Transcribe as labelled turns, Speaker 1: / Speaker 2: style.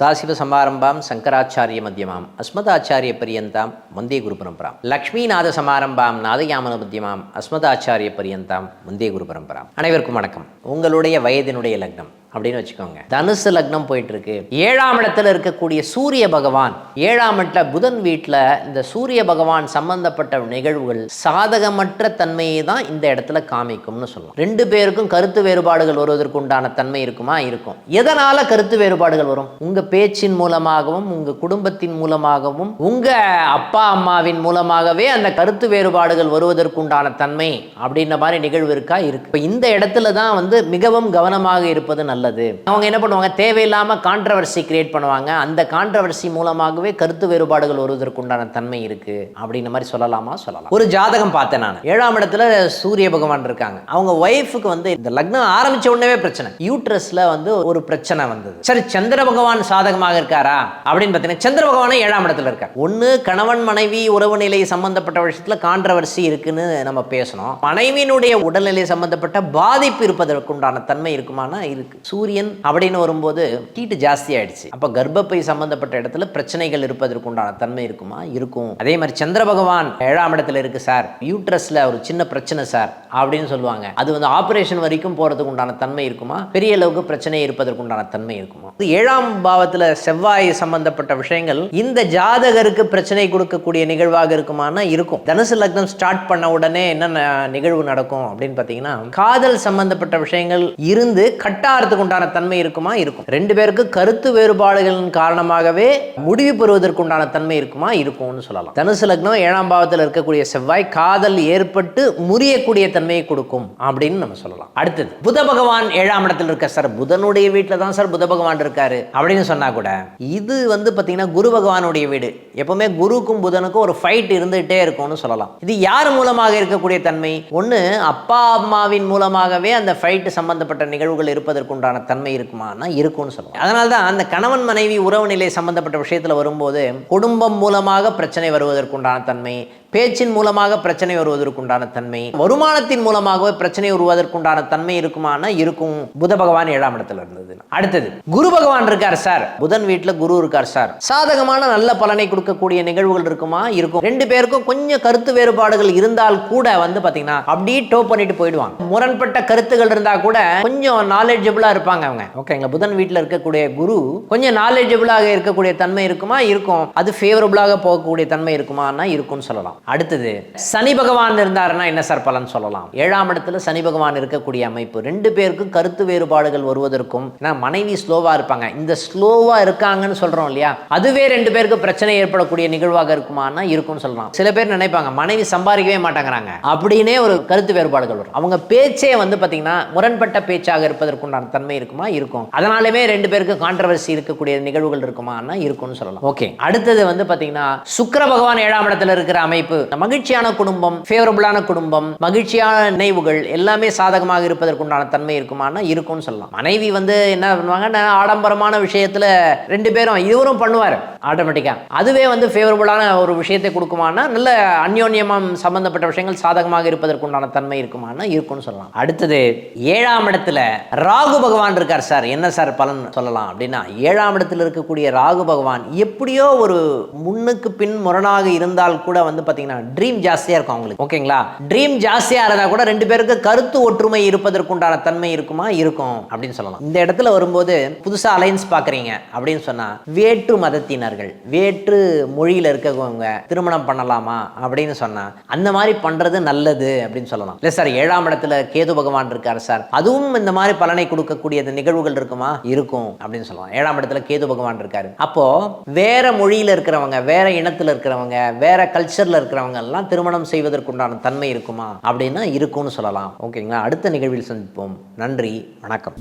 Speaker 1: சதாசிவசமாரம்பாம் சங்கராச்சாரிய மத்தியமாம் அஸ்மதாச்சாரிய பரியந்தாம் வந்தே குரு பரம்பராம் லக்ஷ்மிநாத சமாரம்பாம் நாதயாமன மத்தியமாம் அஸ்மதாச்சாரிய பரியந்தாம் வந்தே குரு பரம்பராம் அனைவருக்கும் வணக்கம். உங்களுடைய வயதினுடைய லக்னம் அப்படின்னு வச்சுக்கோங்க. தனுசு லக்னம் போயிட்டு இருக்கு ஏழாம் இடத்துல இருக்கக்கூடிய சூரிய பகவான் ஏழாம் இடத்துல புதன் வீட்டில் இந்த சூரிய பகவான் சம்பந்தப்பட்ட நிகழ்வுகள் சாதகமற்ற தன்மையை தான் இந்த இடத்துல காமிக்கும்னு சொல்லலாம் ரெண்டு பேருக்கும் கருத்து வேறுபாடுகள் வருவதற்கு உண்டான தன்மை இருக்குமா? இருக்கும். எதனால கருத்து வேறுபாடுகள் வரும்? உங்க பேச்சின் மூலமாகவும் உங்க குடும்பத்தின் மூலமாகவும் உங்க அப்பா அம்மாவின் மூலமாகவே அந்த கருத்து வேறுபாடுகள் வருவதற்குண்டான தன்மை அப்படின்ற மாதிரி நிகழ்வு இருக்கா? இருக்கு. இந்த இடத்துல தான் வந்து மிகவும் கவனமாக இருப்பது நல்லது. அவங்க என்ன பண்ணுவாங்க? தேவையில்லாம கான்ட்ரவர்சி கிரியேட் பண்ணுவாங்க. அந்த கான்ட்ரவர்சி மூலமாகவே கருத்து வேறுபாடுகள் வருவதற்கு உண்டான தன்மை இருக்கு. அப்படின்ற மாதிரி சொல்லலாமா? சொல்லலாம். ஒரு ஜாதகம் பார்த்தேன் நான். ஏழாம் இடத்துல சூரிய பகவான் இருக்காங்க. அவங்க ஒய்ஃபுக்கு வந்து இந்த லக்னம் ஆரம்பிச்ச உடனே பிரச்சனை. யூட்ரஸ்ல வந்து ஒரு பிரச்சனை வந்தது. சரி சந்திர பகவான் சாதகமாக இருக்காரா? அப்படின்னு பார்த்தீங்கன்னா சந்திர பகவானே ஏழாம் இடத்துல இருக்கார். ஒன்று கணவன் மனைவி உறவு நிலை சம்பந்தப்பட்ட விஷயத்தில் கான்ட்ரவர்சி இருக்குன்னு நம்ம பேசணும். மனைவியினுடைய உடல்நிலை சம்பந்தப்பட்ட பாதிப்பு இருப்பதற்கு உண்டான தன்மை இருக்குமானா இருக்கு. சூரியன் அப்படின்னு வரும்போது ஹீட் ஜாஸ்தி ஆயிடுச்சு. அப்போ கர்ப்பப்பை சம்பந்தப்பட்ட இடத்துல பிரச்சனைகள் இருப்பதற்கு உண்டான தன்மை இருக்குமா? இருக்கும். அதே மாதிரி சந்திர பகவான் ஏழாம் இடத்துல இருக்கு சார். யூட்ரஸ்ல ஒரு சின்ன பிரச்சனை சார் அப்படின்னு சொல்லுவாங்க. அது வந்து ஆபரேஷன் வரைக்கும் போறதுக்கு உண்டான தன்மை இருக்குமா? பெரிய அளவுக்கு பிரச்சனை இருப்பதற்கு உண்டான தன்மை இருக்குமா? இது ஏழாம் பாவத்துல செவ்வாய் சம்பந்தப்பட்ட விஷயங்கள் இந்த ஜாதகருக்கு பிரச்சனை கொடுக்கக்கூடிய நிகழ்வாக இருக்குமானா இருக்கும். தனுசு லக்னம் ஸ்டார்ட் பண்ண உடனே என்ன நிகழ்வு நடக்கும் அப்படின்னு பார்த்தீங்கன்னா காதல் சம்பந்தப்பட்ட விஷயங்கள் இருந்து கட்டாரத்துக்கு உண்டான தன்மை இருக்குமா? இருக்கும். ரெண்டு பேருக்கு கருத்து வேறுபாடுகளின் காரணமாகவே முடிவு பெறுவதற்குண்டான தன்மை இருக்குமா? இருக்கும்னு சொல்லலாம். தனுசு லக்னம் ஏழாம் பாவத்தில் இருக்கக்கூடிய செவ்வாய் காதல் ஏற்பட்டு முறியக்கூடிய தன்மையை கொடுக்கும் அப்படின்னு நம்ம சொல்லலாம். அடுத்தது புத பகவான் ஏழாம் இடத்தில் இருக்க சார் புதனுடைய வீட்டில் தான் சார் புத பகவான் இருக்காரு அப்படின்னு சொன்னா கூட இது வந்து பார்த்தீங்கன்னா குரு பகவானுடைய வீடு. எப்பவுமே குருக்கும் புதனுக்கும் ஒரு ஃபைட் இருந்துகிட்டே இருக்கும்னு சொல்லலாம். இது யார் மூலமாக இருக்கக்கூடிய தன்மை? ஒன்று அப்பா அம்மாவின் மூலமாகவே அந்த ஃபைட் சம்பந்தப்பட்ட நிகழ்வுகள் இருப்பதற்குண்டான உண்டான தன்மை இருக்குமானா இருக்கும்னு சொல்லலாம் அதனால தான் அந்த கணவன் மனைவி உறவு நிலை சம்பந்தப்பட்ட விஷயத்தில் வரும்போது குடும்பம் மூலமாக பிரச்சனை வருவதற்குண்டான தன்மை பேச்சின் மூலமாக பிரச்சனை வருவதற்குண்டான தன்மை வருமானத்தின் மூலமாகவே பிரச்சனை வருவதற்குண்டான தன்மை இருக்குமானா இருக்கும். புத பகவான் ஏழாம் இடத்துல இருந்தது. அடுத்தது குரு பகவான் இருக்கார் சார். புதன் வீட்டில் குரு இருக்கார் சார். சாதகமான நல்ல பலனை கொடுக்கக்கூடிய நிகழ்வுகள் இருக்குமா? இருக்கும். ரெண்டு பேருக்கும் கொஞ்சம் கருத்து வேறுபாடுகள் இருந்தால் கூட வந்து பாத்தீங்கன்னா அப்படியே டோ பண்ணிட்டு போயிடுவாங்க. முரண்பட்ட கருத்துகள் இருந்தா கூட கொஞ்சம் நாலேஜபிளா இருப்பாங்க அவங்க. ஓகேங்களா புதன் வீட்டில் இருக்கக்கூடிய குரு கொஞ்சம் நாலேஜபிளாக இருக்கக்கூடிய தன்மை இருக்குமா? இருக்கும். அது ஃபேவரபிளாக போகக்கூடிய தன்மை இருக்குமானா இருக்கும்னு சொல்லலாம். அடுத்தது சனி பகவான் இருந்தாருன்னா என்ன சார் பலன் சொல்லலாம்? ஏழாம் இடத்துல சனி பகவான் இருக்கக்கூடிய அமைப்பு. ரெண்டு பேருக்கும் கருத்து வேறுபாடுகள் வருவதற்கும் மனைவி ஸ்லோவா இருப்பாங்க. இந்த ஸ்லோவா இருக்காங்கன்னு சொல்றோம் இல்லையா? அதுவே ரெண்டு பேருக்கு பிரச்சனை ஏற்படக்கூடிய நிகழ்வாக இருக்குமானா இருக்கும்னு சொல்லலாம். சில பேர் நினைப்பாங்க மனைவி சம்பாதிக்கவே மாட்டாங்கிறாங்க. அப்படின்னே ஒரு கருத்து வேறுபாடுகள் வரும். அவங்க பேச்சே வந்து பாத்தீங்கன்னா முரண்பட்ட பேச்சாக இருப்பதற்குண்டான தன்மை இருக்குமா? இருக்கும். அதனாலுமே ரெண்டு பேருக்கு கான்ட்ரவர்சி இருக்கக்கூடிய நிகழ்வுகள் இருக்குமானா இருக்கும்னு சொல்லலாம். ஓகே. அடுத்தது வந்து பாத்தீங்கன்னா சுக்கர பகவான் ஏழாம் இடத்துல இருக்கிற அமைப்பு. மகிழ்ச்சியான குடும்பம் ஃபேவரபுளான குடும்பம் மகிழ்ச்சியான நினைவுகள் எல்லாமே சாதகமாக இருப்பதற்குண்டான தன்மை இருக்குமானா இருக்கும்னு சொல்லலாம். மனைவி வந்து என்ன பண்ணுவாங்க ஆடம்பரமான விஷயத்துல ரெண்டு பேரும் இவரும் பண்ணுவார் ஆட்டோமேட்டிக்கா அதுவே வந்து ஃபேவரபுளான ஒரு விஷயத்தை கொடுக்குமானா நல்ல அந்யோன்யமம் சம்பந்தப்பட்ட விஷயங்கள் சாதகமாக இருப்பதற்குண்டான தன்மை இருக்குமானா இருக்கும்னு சொல்லலாம். அடுத்தது ஏழாம் இடத்துல ராகு பகவான் இருக்கார் சார். என்ன சார் பலன் சொல்லலாம் அப்படின்னா ஏழாம் இடத்துல இருக்கக்கூடிய ராகு பகவான் எப்படியோ ஒரு முன்னுக்கு பின் முரணாக இருந்தால் கூட வந்து பார்த்தீங்கன்னா ட்ரீம் ஜாஸ்தியாக இருக்கும் அவங்களுக்கு. ஓகேங்களா? ட்ரீம் ஜாஸ்தியாக இருந்தால் கூட ரெண்டு பேருக்கு கருத்து ஒற்றுமை இருப்பதற்குண்டான தன்மை இருக்குமா? இருக்கும். அப்படின்னு சொல்லலாம். இந்த இடத்துல வரும்போது புதுசாக அலைன்ஸ் பார்க்குறீங்க அப்படின்னு சொன்னால் வேற்று மதத்தினர்கள் வேற்று மொழியில் இருக்கவங்க திருமணம் பண்ணலாமா? அப்படின்னு சொன்னால் அந்த மாதிரி பண்ணுறது நல்லது அப்படின்னு சொல்லலாம். இல்லை சார் ஏழாம் இடத்துல கேது பகவான் இருக்கார் சார். அதுவும் இந்த மாதிரி பலனை கொடுக்கக்கூடிய நிகழ்வுகள் இருக்குமா? இருக்கும் அப்படின்னு சொல்லலாம். ஏழாம் இடத்துல கேது பகவான் இருக்காரு. அப்போ வேற மொழியில் இருக்கிறவங்க வேற இனத்தில் இருக்கிறவங்க வேற கல்ச்சர்ல இருக்கிறவங்க எல்லாம் திருமணம் செய்வதற்குண்டான தன்மை இருக்குமா? அப்படின்னா இருக்கும்னு சொல்லலாம். ஓகேங்களா? அடுத்த நிகழ்வில் சந்திப்போம். நன்றி. வணக்கம்.